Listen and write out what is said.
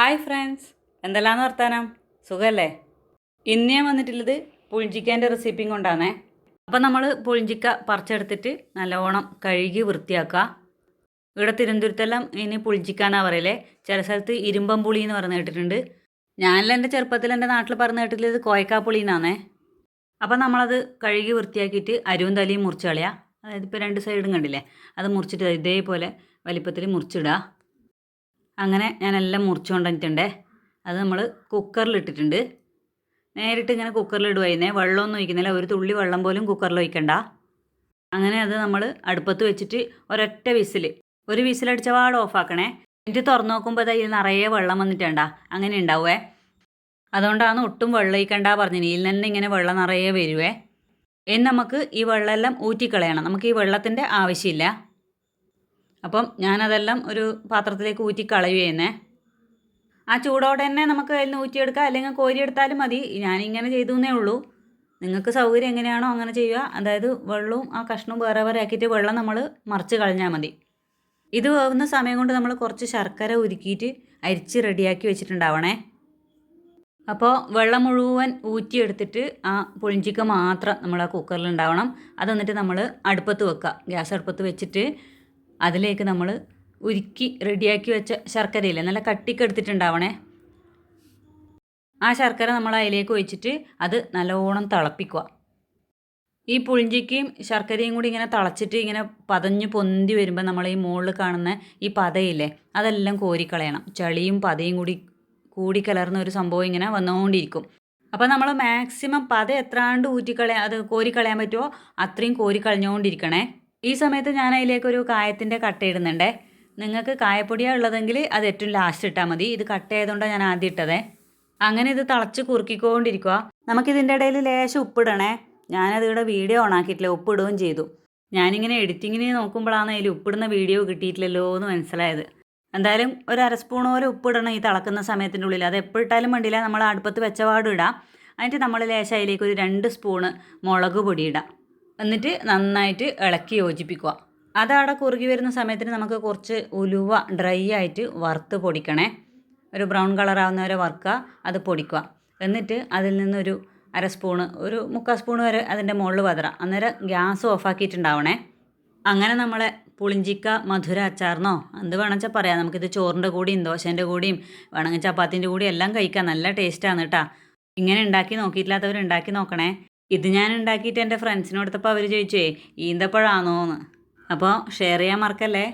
Hi friends. എന്തെല്ലാന്ന് വർത്താനം? സുഖമല്ലേ ഇന്ന് ഞാൻ വന്നിട്ടുള്ളത് പുളിഞ്ചിക്കേന്റെ റെസിപ്പിയും കൊണ്ടാണേ. അപ്പം നമ്മൾ പുളിഞ്ചിക്ക പറിച്ചെടുത്തിട്ട് നല്ലോണം കഴുകി വൃത്തിയാക്കുക. ഇവിടെ തിരുവനന്തപുരത്തെല്ലാം ഇനി പുളിഞ്ചിക്കാന്നാ പറയലേ. ചില സ്ഥലത്ത് ഇരുമ്പം പുളി എന്ന് പറഞ്ഞ് കേട്ടിട്ടുണ്ട്. ഞാനെല്ലാം എന്റെ ചെറുപ്പത്തിൽ എന്റെ നാട്ടിൽ പറഞ്ഞു കേട്ടിട്ടുള്ളത് കോയക്കാ പുളി എന്നാണേ. അപ്പം നമ്മളത് കഴുകി വൃത്തിയാക്കിയിട്ട് അരിവും തലയും മുറിച്ച് കളയുക അതായത് ഇപ്പോൾ രണ്ട് സൈഡും കണ്ടില്ലേ? അത് മുറിച്ചിട്ട് ഇതേപോലെ വലിപ്പത്തിൽ മുറിച്ചിടുക അങ്ങനെ ഞാനെല്ലാം മുറിച്ചു കൊണ്ടുവന്നിട്ടുണ്ടേ അത് നമ്മൾ കുക്കറിലിട്ടിട്ടുണ്ട്. നേരിട്ട് ഇങ്ങനെ കുക്കറിലിടുവായിരുന്നേ വെള്ളമൊന്നും ഒഴിക്കുന്നില്ല. ഒരു തുള്ളി വെള്ളം പോലും കുക്കറിൽ ഒഴിക്കണ്ട. അങ്ങനെ അത് നമ്മൾ അടുപ്പത്ത് വെച്ചിട്ട് ഒരൊറ്റ വിസിൽ ഒരു വിസിലടിച്ച പാട് ഓഫാക്കണേ. എന്നിട്ട് തുറന്നു നോക്കുമ്പോൾ ഇതിൽ നിറയെ വെള്ളം വന്നിട്ടുണ്ടാ. അങ്ങനെ ഉണ്ടാവുമേ അതുകൊണ്ടാണ് ഒട്ടും വെള്ളം ഒഴിക്കണ്ട പറഞ്ഞത് ഇതിൽ തന്നെ ഇങ്ങനെ വെള്ളം നിറയെ വരുവേ. ഇനി നമുക്ക് ഈ വെള്ളമെല്ലാം ഊറ്റിക്കളയണം. നമുക്ക് ഈ വെള്ളത്തിന്റെ ആവശ്യമില്ല. അപ്പം ഞാനതെല്ലാം ഒരു പാത്രത്തിലേക്ക് ഊറ്റി കളയുകയെന്നേ. ആ ചൂടോടെ തന്നെ നമുക്ക് അതിൽ നിന്ന് ഊറ്റിയെടുക്കാം. അല്ലെങ്കിൽ കോരിയെടുത്താലും മതി. ഞാനിങ്ങനെ ചെയ്തു എന്നേ ഉള്ളൂ. നിങ്ങൾക്ക് സൗകര്യം എങ്ങനെയാണോ അങ്ങനെ ചെയ്യുക. അതായത് വെള്ളവും ആ കഷ്ണവും വേറെ വേറെ ആക്കിയിട്ട് വെള്ളം നമ്മൾ മറിച്ച് കളഞ്ഞാൽ മതി. ഇത് വേവുന്ന സമയം കൊണ്ട് നമ്മൾ കുറച്ച് ശർക്കര ഉരുക്കിയിട്ട് അരിച്ച് റെഡിയാക്കി വെച്ചിട്ടുണ്ടാവണേ. അപ്പോൾ വെള്ളം മുഴുവൻ ഊറ്റിയെടുത്തിട്ട് ആ പുളിഞ്ചിക്ക മാത്രം നമ്മൾ ആ കുക്കറിൽ ഉണ്ടാവണം. അത് എന്നിട്ട് നമ്മൾ അടുപ്പത്ത് വെക്കുക. ഗ്യാസ് അടുപ്പത്ത് വെച്ചിട്ട് അതിലേക്ക് നമ്മൾ ഉരുക്കി റെഡിയാക്കി വെച്ച ശർക്കരയില്ലേ? നല്ല കട്ടിക്കെടുത്തിട്ടുണ്ടാവണേ ആ ശർക്കര നമ്മൾ അതിലേക്ക് ഒഴിച്ചിട്ട് അത് നല്ലോണം തിളപ്പിക്കുക. ഈ പുളിഞ്ചിക്കയും ശർക്കരയും കൂടി ഇങ്ങനെ തിളച്ചിട്ട് ഇങ്ങനെ പതഞ്ഞ് പൊന്തി വരുമ്പോൾ നമ്മൾ ഈ മുകളിൽ കാണുന്ന ഈ പതയില്ലേ അതെല്ലാം കോരിക്കളയണം. ചളിയും പതയും കൂടി കൂടി കൂടിക്കലർന്ന ഒരു സംഭവം ഇങ്ങനെ വന്നുകൊണ്ടിരിക്കും. അപ്പോൾ നമ്മൾ മാക്സിമം പത എത്രാണ്ട് ഊറ്റിക്കളയാ അത് കോരിക്കളയാൻ പറ്റുമോ അത്രയും കോരിക്കളഞ്ഞുകൊണ്ടിരിക്കണേ. ഈ സമയത്ത് ഞാൻ അതിലേക്ക് ഒരു കായത്തിന്റെ കട്ട ഇടുന്നുണ്ടേ. നിങ്ങൾക്ക് കായപ്പൊടിയാണ് ഉള്ളതെങ്കിൽ അത് ഏറ്റവും ലാസ്റ്റ് ഇട്ടാൽ മതി. ഇത് കട്ട് ആയതുകൊണ്ടാണ് ഞാൻ ആദ്യം ഇട്ടതേ. അങ്ങനെ ഇത് തിളച്ച് കുറുക്കിക്കൊണ്ടിരിക്കുക നമുക്കിതിന്റെ ഇടയിൽ ലേശം ഉപ്പിടണേ ഞാനത് ഇവിടെ വീഡിയോ ഓൺ ആക്കിയിട്ടില്ല. ഉപ്പിടുകയും ചെയ്തു. ഞാനിങ്ങനെ എഡിറ്റിങ്ങിന് നോക്കുമ്പോഴാണ് അതിൽ ഉപ്പിടുന്ന വീഡിയോ കിട്ടിയിട്ടില്ലല്ലോ എന്ന് മനസ്സിലായത്. എന്തായാലും ഒരു അര പോലെ ഉപ്പിടണം ഈ തിളക്കുന്ന സമയത്തിന്റെ ഉള്ളിൽ. അത് എപ്പോൾ ഇട്ടാലും വേണ്ടിയില്ല നമ്മൾ അടുപ്പത്ത് വെച്ചപാടും ഇടാം. എന്നിട്ട് നമ്മൾ ലേശം അതിലേക്ക് ഒരു രണ്ട് സ്പൂണ് മുളക് പൊടി ഇടാം. എന്നിട്ട് നന്നായിട്ട് ഇളക്കി യോജിപ്പിക്കുക. അതവിടെ കുറുകി വരുന്ന സമയത്തിന് നമുക്ക് കുറച്ച് ഉലുവ ഡ്രൈ ആയിട്ട് വറുത്ത് പൊടിക്കണേ. ഒരു ബ്രൗൺ കളർ ആവുന്ന വരെ വറുക്കുക അത് പൊടിക്കുക. എന്നിട്ട് അതിൽ നിന്നൊരു അര സ്പൂണ് ഒരു മുക്കാൽ സ്പൂൺ വരെ അതിന്റെ മുകളിൽ പതറാം അന്നേരം ഗ്യാസ് ഓഫാക്കിയിട്ടുണ്ടാവണേ അങ്ങനെ നമ്മളെ പുളിഞ്ചിക്ക മധുര അച്ചാറിനോ എന്ത് വേണമെച്ചാൽ പറയാം. നമുക്കിത് ചോറിന്റെ കൂടിയും ദോശേന്റെ കൂടിയും വേണമെങ്കിൽ ചപ്പാത്തിന്റെ കൂടിയും എല്ലാം കഴിക്കാം. നല്ല ടേസ്റ്റാണ് കേട്ടോ ഇങ്ങനെ ഉണ്ടാക്കി നോക്കിയിട്ടില്ലാത്തവർ ഉണ്ടാക്കി നോക്കണേ. ഇത് ഞാൻ ഉണ്ടാക്കിയിട്ട് എന്റെ ഫ്രണ്ട്സിനോടുത്തപ്പോൾ അവർ ചോദിച്ചേ ഈന്തപ്പഴമാണോ എന്ന് അപ്പോൾ ഷെയർ ചെയ്യാൻ മറക്കല്ലേ?